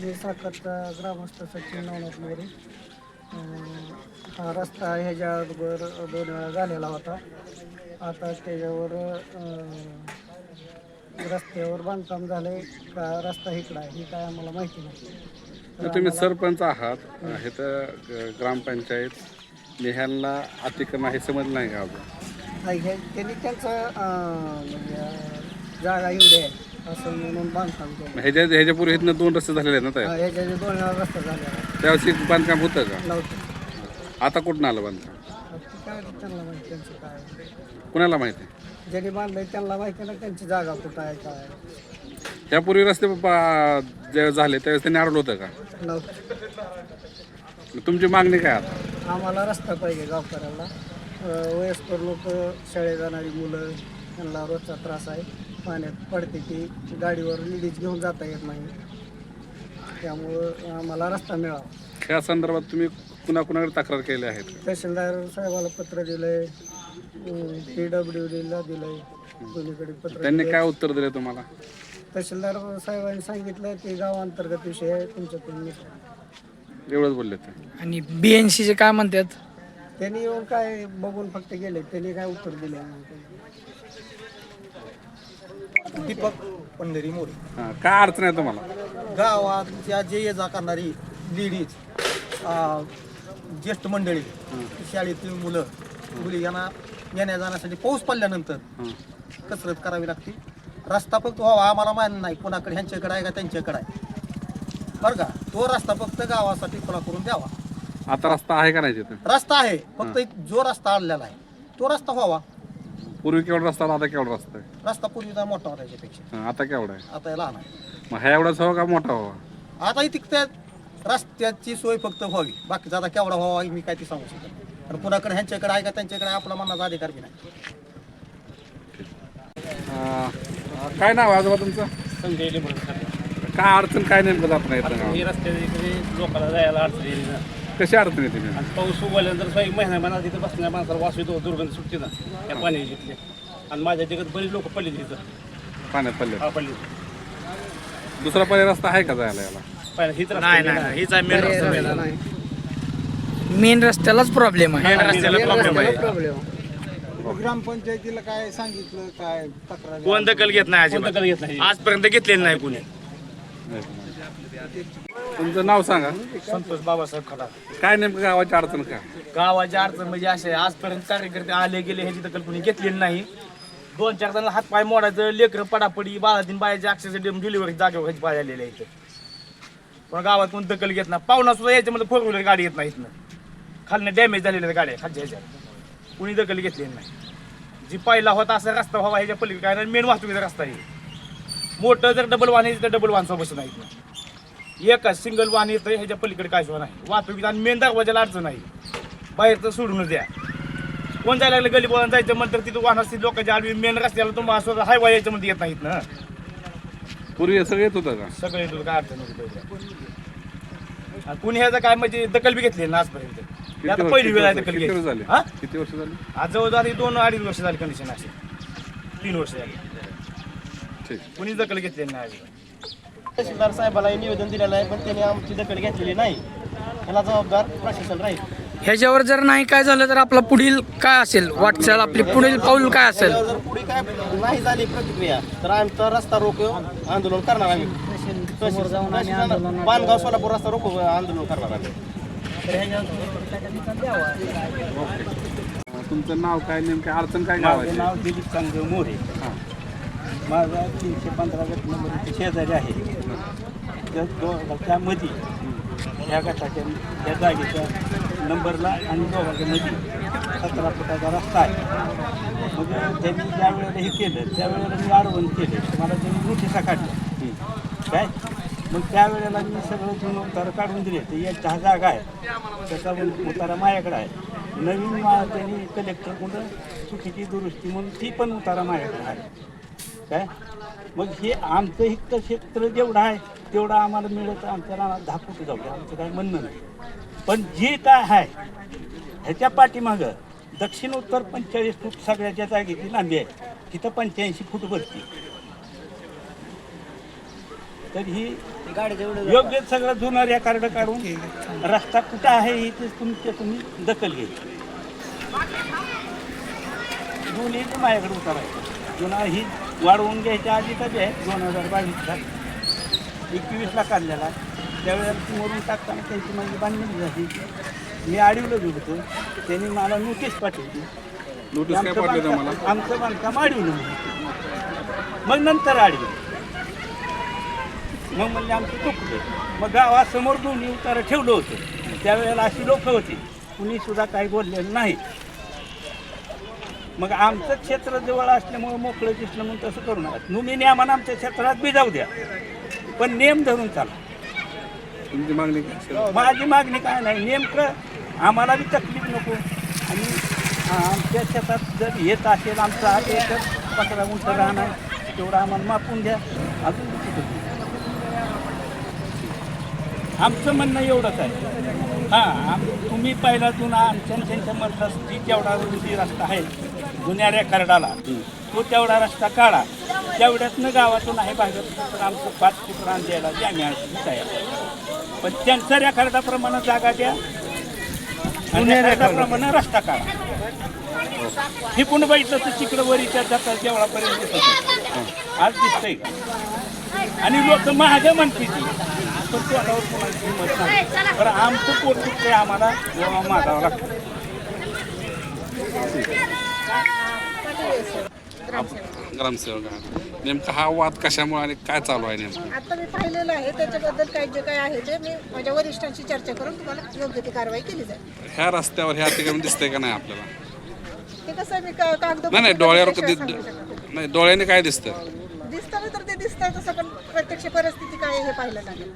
मी साखरचा ग्रामस्थ सचिन नवनाथ मोरे. अं, हा रस्ता ह्याच्या अगोदर दोन वेळा झालेला होता. आता त्याच्यावर रस्त्यावर बांधकाम झालंय. का रस्ता इकडं आहे हे काय आम्हाला माहिती नाही. तुम्ही सरपंच आहात हे तर ग्रामपंचायत. नेह्यांना अतिक्रमण हे समजलं नाही का? अजून हे त्यांनी त्यांचं म्हणजे जागा एवढी आहे. असं म्हणून बांधकाम केलं. ह्याच्या ह्याच्यापूर्वी इथनं दोन रस्ते झालेले आहेत ना तयार? ह्याच्या दोन वेळा रस्ता आहे. त्यावेळेस बांधकाम होतं का? नव्हतं. आता कुठून आलं बांधकाम? आता काय त्यांना माहिती त्यांचं काय. आहे. कुणाला माहिती? ज्यांनी बांधलंय त्यांना माहिती ना त्यांची जागा कुठं आहे काय आहे. त्यापूर्वी रस्ते पा- जे झाले त्यावेळेस त्यांनी अडवलं होतं का? नव्हतं. मग तुमची मागणी काय आता? आम्हाला रस्ता पाहिजे गावकऱ्याला अं, वयस्कर लोक शाळेत जाणारी मुलं त्यांना रोजचा त्रास आहे. पाण्यात पडते की गाडीवर लेडीज घेऊन जाता येत नाही. त्यामुळं आम्हाला रस्ता मिळावा. या संदर्भात तुम्ही कुणा कुणाकडे तक्रार केली आहेत का? तहसीलदार साहेबाला पत्र दिलंय पी डब्ल्यू डीला दिलंय दोन्हीकडे पत्र त्यांनी. काय उत्तर दिले तुम्हाला? तहसीलदार साहेबांनी सांगितलं की गावांतर्गत विषय आहे तुमच्याकडून एवढंच बोलले ते. आणि बी एन सीचे काय म्हणतात? त्यांनी येऊन काय बघून फक्त गेले त्यांनी काय उत्तर दिले नाही दीपक पंढरी मोरे. हां काय अडचण आहे तुम्हाला? गावात जे ये जा करणारी लेडीज ज्येष्ठ मंडळी शाळेतील मुलं मुली यांना येण्या जाण्यासाठी पाऊस पडल्यानंतर हं. कसरत करावी लागते. रस्ता फक्त व्हावा आम्हाला मान नाही कोणाकडे ह्यांच्याकडे आहे का त्यांच्याकडे आहे. बरं का? तो रस्ता फक्त गावासाठी खुला करून द्यावा. आता रस्ता आहे का नाही तिथं? रस्ता आहे फक्त जो रस्ता आणलेला आहे तो रस्ता व्हावा. पूर्वी केवढा रस्ता होता, आता केवढा रस्ता आहे? रस्ता पूर्वीचा मोठा होता याच्यापेक्षा. हं, आता केवढा आहे? आता हे लहान आहे. मग ह्या एवढाच हवा का मोठा हवा आता इथे त्या रस्त्याची सोय फक्त व्हावी. बाकीचा आता केवढा व्हावा मी काय ती सांगू शकत नाही. कारण कुणाकडे ह्यांच्याकडे आहे का त्यांच्याकडे आहे, आपला मनाचा अधिकार बी नाही. अं, काय नाव आहे आजोबा तुमचं? काय अडचण काय नेमकं जात नाही इथं? ही इकडे लोकांना जायला अडचण येईल ना. कशी अडचण येते? आणि पाऊस उगवल्यानंतर स्वयं महिना महिना तिथे बसण्या माणसाला वास येतो दुर्गंध सुटते ना त्या पाण्याची तिथले आणि माझ्या जगात बरीच लोक पडले तिथं पाण्यात पडले हा पडले दुसरा पर्याय रस्ता आहे का जायला याला? पहिला हीच रस्ता नाही. नाही, हीच आहे. मेन रस्ता. मेन रस्त्यालाच प्रॉब्लेम आहे. रस्त्याला प्रॉब्लेम आहे. प्रॉब्लेम ग्रामपंचायतीला काय सांगितलं काय तक्रार कोण दखल घेत नाही कोण दखल घेत नाही. आजपर्यंत घेतलेलं नाही कोणी. तुमचं नाव सांगा. संतोष बाबासाहेब खडा काय नेमकं गावाची अडचण काय गावाची अडचण म्हणजे असे आजपर्यंत कार्यकर्ते आले गेले ह्याची दखल कोणी घेतलेली नाही. दोन चार जणांना हात पाय मोडायचं लेकरं पडापडी बाळातीन बायाच्या अक्षरशः डिलिव्हरी जागेवर ह्याची पाय आलेले इथं. पण गावात कोण दखल घेत नाही. पाहुणा सुद्धा याच्यामध्ये फोर व्हीलर गाडी येत नाही इथनं. खालनं डॅमेज झालेल्या गाड्या खालच्या ह्याच्यात. कुणी दखल घेतलेली नाही. जी पहिला होता असा रस्ता व्हावा ह्याच्या पलीकडे काय मेन वाहतुकीचा रस्ता आहे. मोठं जर डबल वाहन आहे तर डबल वाहन बसत नाही इथनं. एकच सिंगल वाहन येतं ह्याच्या पलीकडे काय सुद्धा नाही. वाहतुकीचा आणि मेन दरवाजाला अडचण नाही बाहेरचं सोडूनच द्या. कोण जायला लागलं गली बोलायला जायचं म्हणतं तिथं वाहन असतील लोकांच्या आडवी मेन रस्त्याला तुम्हाला असं हायवा याच्यामध्ये येत नाहीत ना. पूर्वी सगळं येत होतं का? सगळे येतो काय अडचण. आणि कुणी ह्याचं काय म्हणजे दखल बी घेतली ना आजपर्यंत. आता पहिली वेळ आहे दखल वर्ष- किती वर्ष झाली? हा आज जवळजवळ दोन अडीच वर्ष झाली कंडिशन अशी. तीन वर्ष झाली. ठीक. कुणीच दखल घेतलेली नाही. तहसीलदार साहेबाला हे निवेदन दिलेलं आहे पण त्यांनी आमची दखल घेतलेली नाही. याला जबाबदार प्रशासन राहील. ह्याच्यावर जर नाही काय झालं तर आपला पुढील काय असेल? वाटचाल आपली पुढील पाऊल काय असेल? जर पुढे काय नाही झाली प्रतिक्रिया तर आमचा रस्ता रोको आंदोलन करणार आम्ही. पानगाव सोलापूर रस्ता रोको आंदोलन करणार आम्ही. तुमचं नाव काय नेमकं अडचण काय माझं गावाची? नाव दिलीप चांगदेव मोरे. हां. माझा तीनशे पंधरा गट नंबर इथे शेजारी आहे. त्या दो- त्यामध्ये ह्या गटाच्या त्या जागेच्या नंबरला आणि दोघांच्या सतरा फुटाचा रस्ता आहे. म्हणजे मग त्यांनी ज्या वेळेला हे केलं त्यावेळेला मी आडवण केलं. मला त्यांनी नोटिसा काढल्या. काय? मग त्यावेळेला मी सगळं जुनं उतारा काढून दिले. तर यांचा हा जागा आहे त्याचा उतारा माझ्याकडे आहे. नवीन मा त्यांनी कलेक्टर कुठं? चुकीची दुरुस्ती म्हणून ती पण उतारा माझ्याकडे आहे. काय? मग हे आमचं हित क्षेत्र जेवढं आहे तेवढं आम्हाला मिळत आमच्या रानात दहा जाऊ द्या आमचं काय म्हणणं नाही. पण जे काय आहे ह्याच्या पाठीमागं दक्षिण उत्तर पंचेचाळीस फूट सगळ्याच्या जागेची लांबी आहे. तिथं पंच्याऐंशी फूट भरती तर ही योग्य सगळं जुनं रेकॉर्ड काढून रस्ता कुठं आहे ही ते तुमच्या तुम्ही दखल घ्यायची दोन्ही माझ्याकडे उतरायचं. जुना ही वाढवून घ्यायच्या आधी कधी आहे दोन हजार बावीसला एकवीसला काढलेला त्यावेळेला समोरून टाकताना त्यांची माझी बांधणी झाली. मी अडवलं बी होतो त्यांनी मला नोटीस पाठवली. नोटीस काय आमचं पाठवली बांधकाम- आमचं म्हणून. मग नंतर अडवलं मग म्हणजे आमचं चुकलं मग गावासमोर दोन्ही उतारं ठेवलं होतं. त्यावेळेला अशी लोक होती. कुणी सुद्धा काही बोललेलं नाही. मग आमचं क्षेत्र जवळ असल्यामुळे मोकळं दिसलं म्हणून तसं करू नका. तुम्ही नियमानं आमच्या क्षेत्रात बी जाऊ द्या. पण नियम धरून चाला. तुमची मागणी काय? असेल? माझी मागणी काय नाही. नेमकं आम्हाला बी तकलीफ नको. आणि आमच्या शेतात जर येत असेल आमचा हात एकच पंधरा गुंठ राहणार तेवढं आम्हाला मापून द्या. अजून. आमचं म्हणणं एवढंच आहे. हां आम तुम्ही पहिला जुना आमच्या आणि त्यांच्या मधला जी तेवढा रुंदी रस्ता आहे जुन्या रेकॉर्डाला तो तेवढा रस्ता काढा. तेवढ्यातनं गावातून आहे बाहेर तर आमचं पाच फूट रान द्यायला द्या आम्ही आज तयार. पण त्यांच्या रेकॉर्डाप्रमाणे जागा द्या. आणि रेकॉर्डाप्रमाणे रस्ता काढा. हे कोण बघितलं तर तिकडं वरीच्या जातात दिसत होतं. आज दिसतंय का? आणि लोक महाग म्हणते ती पण तोंडावर कोणाची हिंमत नाही. तर आमचं पोट दुखतंय आम्हाला मागावं लागतं. ग्रामसेवक. आहात नेमका हा वाद कशामुळे आणि काय चालू आहे नेमकं? आता मी पाहिलेलं आहे त्याच्याबद्दल काय जे काय आहे ते मी माझ्या वरिष्ठांशी चर्चा करून तुम्हाला योग्य ती कारवाई केली जाईल. ह्या रस्त्यावर हे अतिक्रमण दिसतंय का नाही आपल्याला? ते कसं आहे, मी का- कागद नाही नाही डोळ्यावर कधी नाही. डोळ्याने काय दिसतं. दिसतं तर ते दिसतं तसं पण प्रत्यक्ष परिस्थिती काय आहे हे पाहिलं लागेल